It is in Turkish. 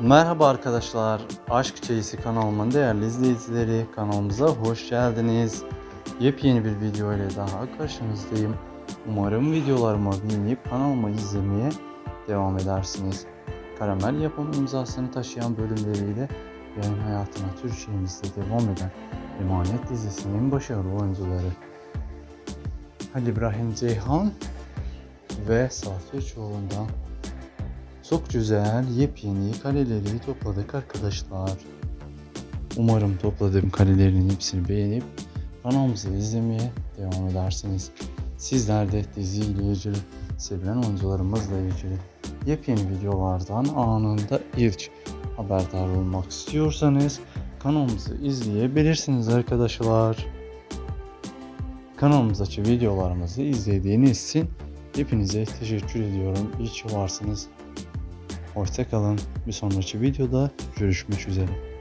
Merhaba arkadaşlar, Aşk Çeyisi kanalımın değerli izleyicileri, kanalımıza hoş geldiniz. Yepyeni bir video ile daha karşınızdayım. Umarım videolarımı beğenip kanalımı izlemeye devam edersiniz. Karamel yapım imzasını taşıyan bölümleriyle yayın hayatına Türkiye'mizde devam eden Emanet dizisinin başarılı oyuncuları Halil İbrahim Ceyhan ve Safi Çoğun'dan çok güzel yepyeni kaleleri topladık arkadaşlar. Umarım topladığım kalelerin hepsini beğenip kanalımızı izlemeye devam edersiniz. Sizler de diziyle ilgili, sevilen oyuncularımızla ilgili yepyeni videolardan anında ilk haberdar olmak istiyorsanız kanalımızı izleyebilirsiniz arkadaşlar. Kanalımızdaki videolarımızı izlediğiniz için hepinize teşekkür ediyorum. İyi ki varsınız. Hoşçakalın. Bir sonraki videoda görüşmek üzere.